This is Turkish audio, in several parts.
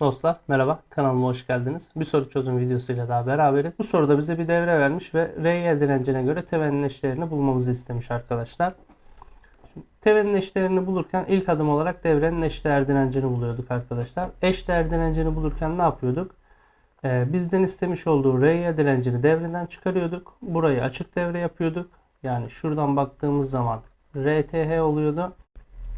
Dostlar merhaba kanalıma hoş geldiniz. Bir soru çözüm videosuyla daha beraberiz. Bu soruda bize bir devre vermiş ve RY direncine göre tevenin eşlerini bulmamızı istemiş arkadaşlar. Şimdi, tevenin eşlerini bulurken ilk adım olarak devrenin eşdeğer direncini buluyorduk arkadaşlar. Eşdeğer direncini bulurken ne yapıyorduk? Ee, bizden istemiş olduğu RY direncini devreden çıkarıyorduk. Burayı açık devre yapıyorduk. Yani şuradan baktığımız zaman RTH oluyordu.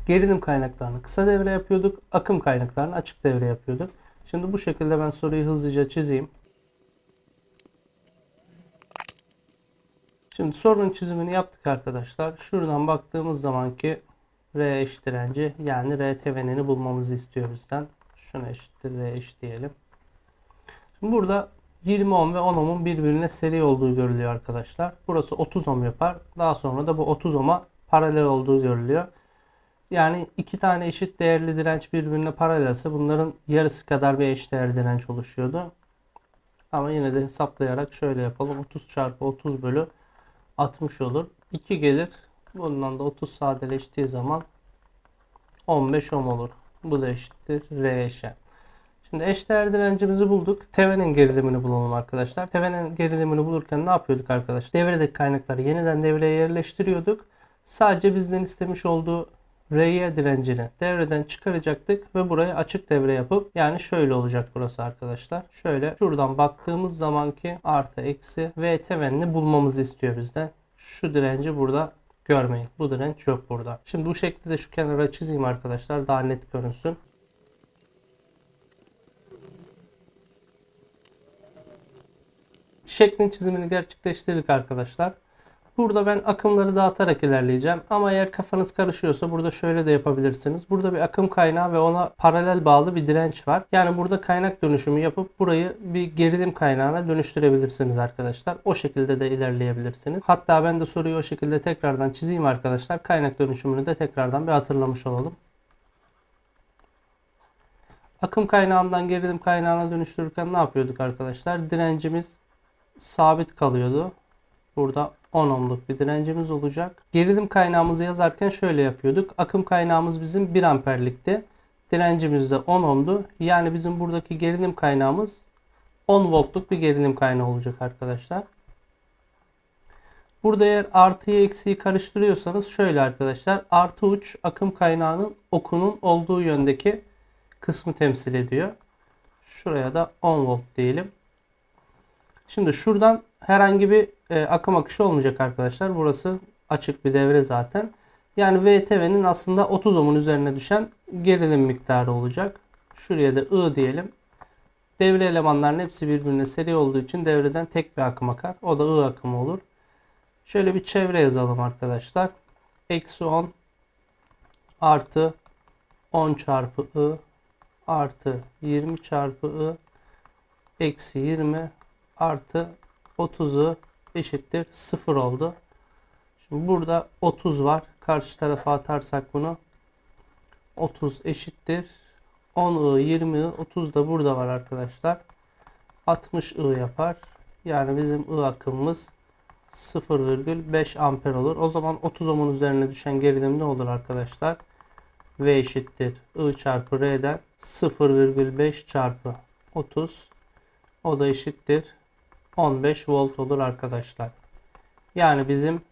Gerilim kaynaklarını kısa devre yapıyorduk. Akım kaynaklarını açık devre yapıyorduk. Şimdi bu şekilde ben soruyu hızlıca çizeyim. Şimdi sorunun çizimini yaptık arkadaşlar. Şuradan baktığımız zaman ki R eş direnci yani R tevenini bulmamızı istiyor bizden. Şuna eşittir R eş diyelim. Şimdi burada 20 ohm ve 10 ohm'un birbirine seri olduğu görülüyor arkadaşlar. Burası 30 ohm yapar. Daha sonra da bu 30 ohm'a paralel olduğu görülüyor. Yani iki tane eşit değerli direnç birbirine paralelse bunların yarısı kadar bir eşdeğer direnç oluşuyordu. Ama yine de hesaplayarak şöyle yapalım. 30 çarpı 30 bölü 60 olur. 2 gelir. Bundan da 30 sadeleştiği zaman 15 ohm olur. Bu da eşittir R eşe. Şimdi eşdeğer direncimizi bulduk. Tevenin gerilimini bulalım arkadaşlar. Tevenin gerilimini bulurken ne yapıyorduk arkadaşlar? Devredeki kaynakları yeniden devreye yerleştiriyorduk. Sadece bizden istemiş olduğu R'ye direncini devreden çıkaracaktık ve buraya açık devre yapıp yani şöyle olacak burası arkadaşlar. Şöyle şuradan baktığımız zaman ki artı eksi V temenini bulmamızı istiyor bizden. Şu direnci burada görmeyin. Bu direnç yok burada. Şimdi bu şekilde şu kenara çizeyim arkadaşlar daha net görünsün. Şeklin çizimini gerçekleştirdik arkadaşlar. Burada ben akımları dağıtarak ilerleyeceğim. Ama eğer kafanız karışıyorsa burada şöyle de yapabilirsiniz. Burada bir akım kaynağı ve ona paralel bağlı bir direnç var. Yani burada kaynak dönüşümü yapıp burayı bir gerilim kaynağına dönüştürebilirsiniz arkadaşlar. O şekilde de ilerleyebilirsiniz. Hatta ben de soruyu o şekilde tekrardan çizeyim arkadaşlar. Kaynak dönüşümünü de tekrardan bir hatırlamış olalım. Akım kaynağından gerilim kaynağına dönüştürürken ne yapıyorduk arkadaşlar? Direncimiz sabit kalıyordu. Burada 10 ohmluk bir direncimiz olacak. Gerilim kaynağımızı yazarken şöyle yapıyorduk. Akım kaynağımız bizim 1 amperlikti. Direncimiz de 10 ohmdu. Yani bizim buradaki gerilim kaynağımız 10 voltluk bir gerilim kaynağı olacak arkadaşlar. Burada eğer artıyı eksiği karıştırıyorsanız şöyle arkadaşlar. Artı uç akım kaynağının okunun olduğu yöndeki kısmı temsil ediyor. Şuraya da 10 volt diyelim. Şimdi şuradan herhangi bir e, akım akışı olmayacak arkadaşlar. Burası açık bir devre zaten. Yani VTV'nin aslında 30 ohmun üzerine düşen gerilim miktarı olacak. Şuraya da I diyelim. Devre elemanların hepsi birbirine seri olduğu için devreden tek bir akım akar. O da I akımı olur. Şöyle bir çevre yazalım arkadaşlar. Eksi 10 artı 10 çarpı I artı 20 çarpı I eksi 20 artı 30'u eşittir 0 oldu. Şimdi burada 30 var. Karşı tarafa atarsak bunu 30 eşittir 10 I 20 I 30 da burada var arkadaşlar. 60 I yapar. Yani bizim I akımımız 0,5 amper olur. O zaman 30 ohmun üzerine düşen gerilim ne olur arkadaşlar? V eşittir I çarpı R'den 0,5 çarpı 30 o da eşittir 15 volt olur arkadaşlar. Yani bizim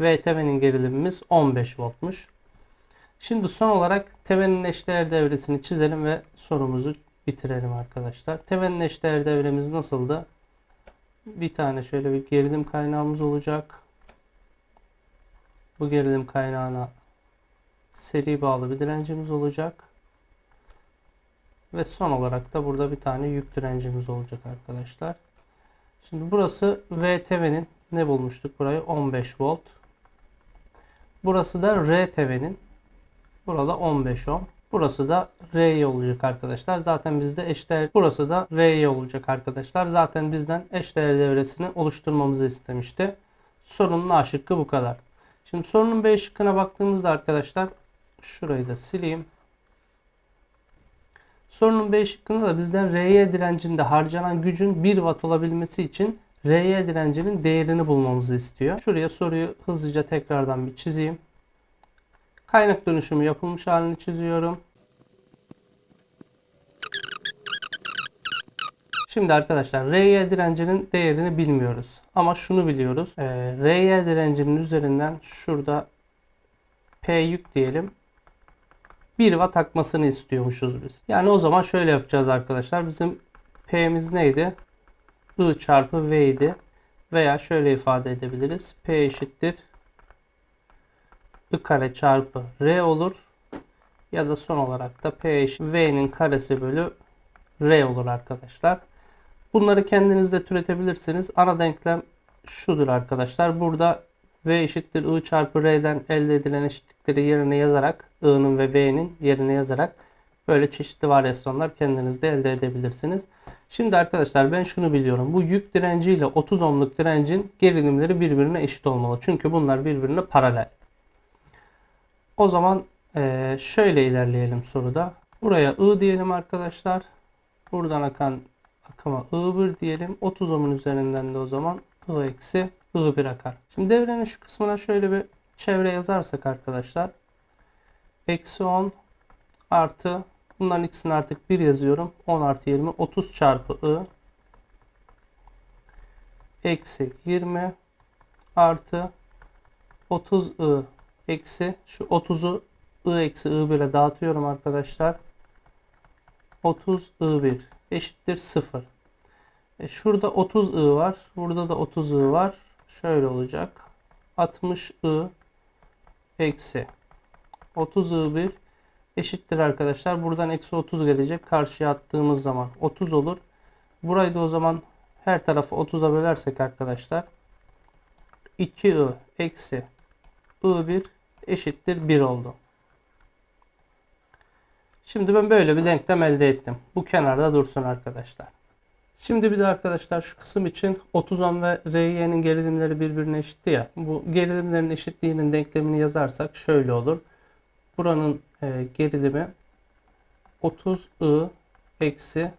VTV'nin gerilimimiz 15 voltmuş. Şimdi son olarak tevenin eşdeğer devresini çizelim ve sorumuzu bitirelim arkadaşlar. Tevenin eşdeğer devremiz nasıldı? Bir tane şöyle bir gerilim kaynağımız olacak. Bu gerilim kaynağına seri bağlı bir direncimiz olacak. Ve son olarak da burada bir tane yük direncimiz olacak arkadaşlar. Şimdi burası VTV'nin ne bulmuştuk burayı? 15 volt. Burası da RTV'nin burada 15 ohm. Burası da RY olacak arkadaşlar. Zaten bizde eşdeğer burası da RY olacak arkadaşlar. Zaten bizden eşdeğer devresini oluşturmamızı istemişti. Sorunun A şıkkı bu kadar. Şimdi sorunun B şıkkına baktığımızda arkadaşlar şurayı da sileyim. Sorunun B şıkkında da bizden R'ye direncinde harcanan gücün 1 watt olabilmesi için R'ye direncinin değerini bulmamızı istiyor. Şuraya soruyu hızlıca tekrardan bir çizeyim. Kaynak dönüşümü yapılmış halini çiziyorum. Şimdi arkadaşlar RY direncinin değerini bilmiyoruz. Ama şunu biliyoruz. Ee, RY direncinin üzerinden şurada P yük diyelim. 1 watt akmasını istiyormuşuz biz. Yani o zaman şöyle yapacağız arkadaşlar. Bizim P'miz neydi? I çarpı V idi. Veya şöyle ifade edebiliriz. P eşittir I kare çarpı R olur. Ya da son olarak da P eşit V'nin karesi bölü R olur arkadaşlar. Bunları kendiniz de türetebilirsiniz. Ana denklem şudur arkadaşlar. Burada V eşittir I çarpı R'den elde edilen eşitlikleri yerine yazarak I'nın ve V'nin yerine yazarak böyle çeşitli varyasyonlar kendiniz de elde edebilirsiniz. Şimdi arkadaşlar ben şunu biliyorum. Bu yük direnci ile 30 ohmluk direncin gerilimleri birbirine eşit olmalı. Çünkü bunlar birbirine paralel. O zaman şöyle ilerleyelim soruda. Buraya I diyelim arkadaşlar. Buradan akan akıma I1 diyelim. 30 ohmun üzerinden de o zaman I eksi I1 akar. Şimdi devrenin şu kısmına şöyle bir çevre yazarsak arkadaşlar. Eksi 10 artı bunların ikisini artık 1 yazıyorum. 10 artı 20 30 çarpı I eksi 20 artı 30 I eksi şu 30'u I eksi I1'e dağıtıyorum arkadaşlar. 30 I1 eşittir 0. E şurada 30 I var. Burada da 30 I var. Şöyle olacak. 60 I eksi 30 I1 eşittir arkadaşlar. Buradan eksi 30 gelecek. Karşıya attığımız zaman 30 olur. Burayı da o zaman her tarafı 30'a bölersek arkadaşlar 2I eksi I1 eşittir 1 oldu. Şimdi ben böyle bir denklem elde ettim. Bu kenarda dursun arkadaşlar. Şimdi bir de arkadaşlar şu kısım için 30 ohm ve RY'nin gerilimleri birbirine eşitti ya. Bu gerilimlerin eşitliğinin denklemini yazarsak şöyle olur. Buranın e, gerilimi 30 I eksi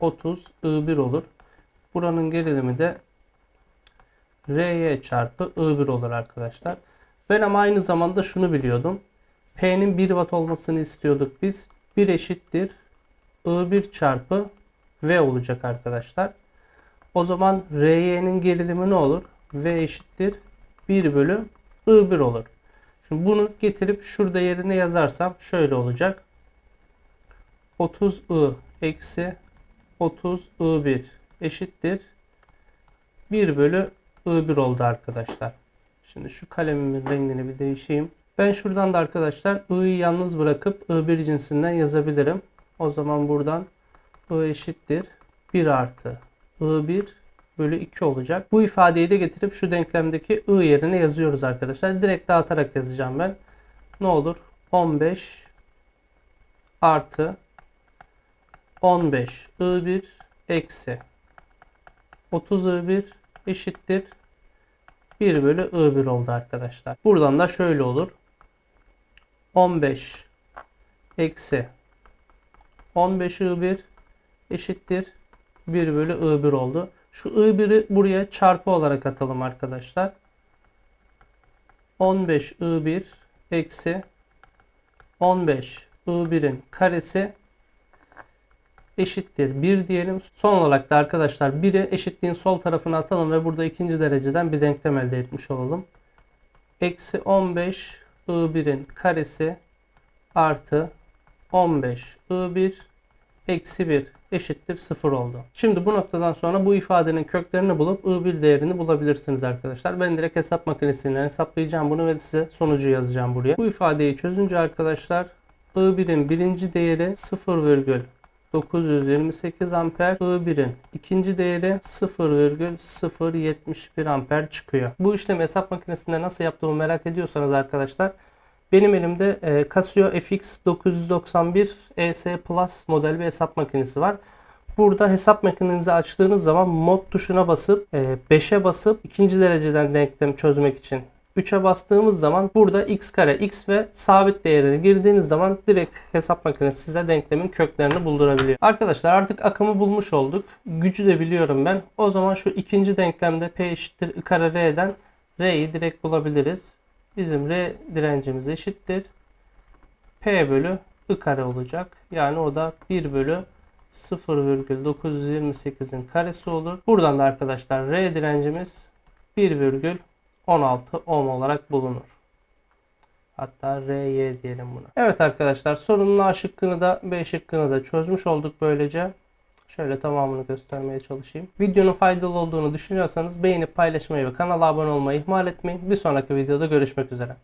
30 I1 olur. Buranın gerilimi de RY çarpı I1 olur arkadaşlar. Ben ama aynı zamanda şunu biliyordum. P'nin 1 watt olmasını istiyorduk biz. 1 eşittir I1 çarpı V olacak arkadaşlar. O zaman RY'nin gerilimi ne olur? V eşittir 1 bölü I1 olur. Şimdi bunu getirip şurada yerine yazarsam şöyle olacak. 30 I eksi 30 I1 eşittir 1 bölü I1 oldu arkadaşlar. Şimdi şu kalemimin rengini bir değişeyim. Ben şuradan da arkadaşlar I'yi yalnız bırakıp I1 cinsinden yazabilirim. O zaman buradan I eşittir 1 artı I1 bölü 2 olacak. Bu ifadeyi de getirip şu denklemdeki I yerine yazıyoruz arkadaşlar. Direkt dağıtarak yazacağım ben. Ne olur? 15 artı 15 I1 eksi 30 I1 eşittir 1 bölü I1 oldu arkadaşlar. Buradan da şöyle olur. 15 eksi 15 I1 eşittir 1 bölü I1 oldu. Şu I1'i buraya çarpı olarak atalım arkadaşlar. 15 I1 eksi 15 I1'in karesi eşittir 1 diyelim. Son olarak da arkadaşlar 1'i eşitliğin sol tarafına atalım ve burada ikinci dereceden bir denklem elde etmiş olalım. Eksi 15 I1'in karesi artı 15 I1 eksi 1 eşittir 0 oldu. Şimdi bu noktadan sonra bu ifadenin köklerini bulup I1 değerini bulabilirsiniz arkadaşlar. Ben direkt hesap makinesiyle hesaplayacağım bunu ve size sonucu yazacağım buraya. Bu ifadeyi çözünce arkadaşlar I1'in birinci değeri 0, 928 amper I1'in ikinci değeri 0,071 amper çıkıyor. Bu işlemi hesap makinesinde nasıl yaptığımı merak ediyorsanız arkadaşlar benim elimde e, Casio FX 991 ES Plus model bir hesap makinesi var. Burada hesap makinenizi açtığınız zaman mod tuşuna basıp 5'e basıp ikinci dereceden denklem çözmek için 3'e bastığımız zaman burada x kare x ve sabit değerini girdiğiniz zaman direkt hesap makinesi size denklemin köklerini buldurabiliyor. Arkadaşlar artık akımı bulmuş olduk. Gücü de biliyorum ben. O zaman şu ikinci denklemde P eşittir I kare R'den R'yi direkt bulabiliriz. Bizim R direncimiz eşittir. P bölü I kare olacak. Yani o da 1 bölü 0,928'in karesi olur. Buradan da arkadaşlar R direncimiz 1,16 ohm olarak bulunur. Hatta RY diyelim buna. Evet arkadaşlar sorunun A şıkkını da B şıkkını da çözmüş olduk böylece. Şöyle tamamını göstermeye çalışayım. Videonun faydalı olduğunu düşünüyorsanız beğenip paylaşmayı ve kanala abone olmayı ihmal etmeyin. Bir sonraki videoda görüşmek üzere.